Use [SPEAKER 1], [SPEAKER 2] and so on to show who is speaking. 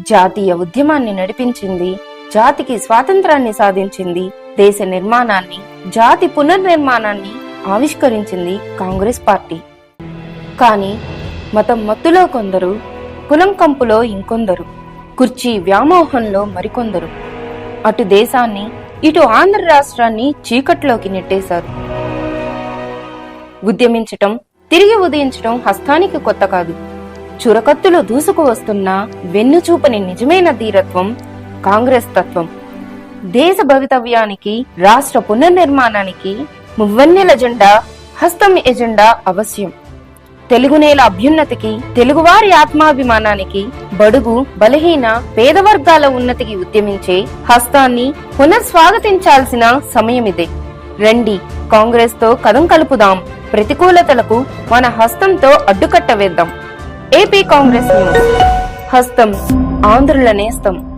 [SPEAKER 1] జాతీయ ఉద్యమాన్ని నడిపించింది జాతికి స్వాతంత్రాన్ని సాధించింది దేశ నిర్మాణాన్ని జాతి పునర్నిర్మాణాన్ని ఆవిష్కరించింది కాంగ్రెస్ పార్టీ. కానీ మతం మత్తులో కొందరు కులం కంపులో ఇంకొందరు కుర్చీ వ్యామోహంలో మరికొందరు. అటు దేశాన్ని ఇటు ఆంధ్ర రాష్ట్రాన్ని చీకట్లోకి నెట్టేశారు. ఉద్యమించటం తిరిగి ఉదయించటం హస్తానికి కొత్త కాదు. చురకత్తులు దూసుకు వస్తున్న వెన్నుచూపని నిజమైన ధీరత్వం కాంగ్రెస్ తత్వం. దేశ భవితవ్యానికి రాష్ట్ర పునర్నిర్మాణానికి మువ్వన్నెల జెండా హస్తం ఎజెండా అవశ్యం. తెలుగు నేల అభ్యున్నతికి తెలుగువారి ఆత్మాభిమానానికి బడుగు బలహీన పేద వర్గాల ఉన్నతికి ఉద్యమించే హస్తాన్ని పునఃస్వాగతించాల్సిన సమయమిదే. రండి కాంగ్రెస్తో కదం కలుపుదాం. ప్రతికూలతలకు మన హస్తంతో అడ్డుకట్ట వేద్దాం. AP Congress news. హస్తం ఆంధ్రుల నేస్తం.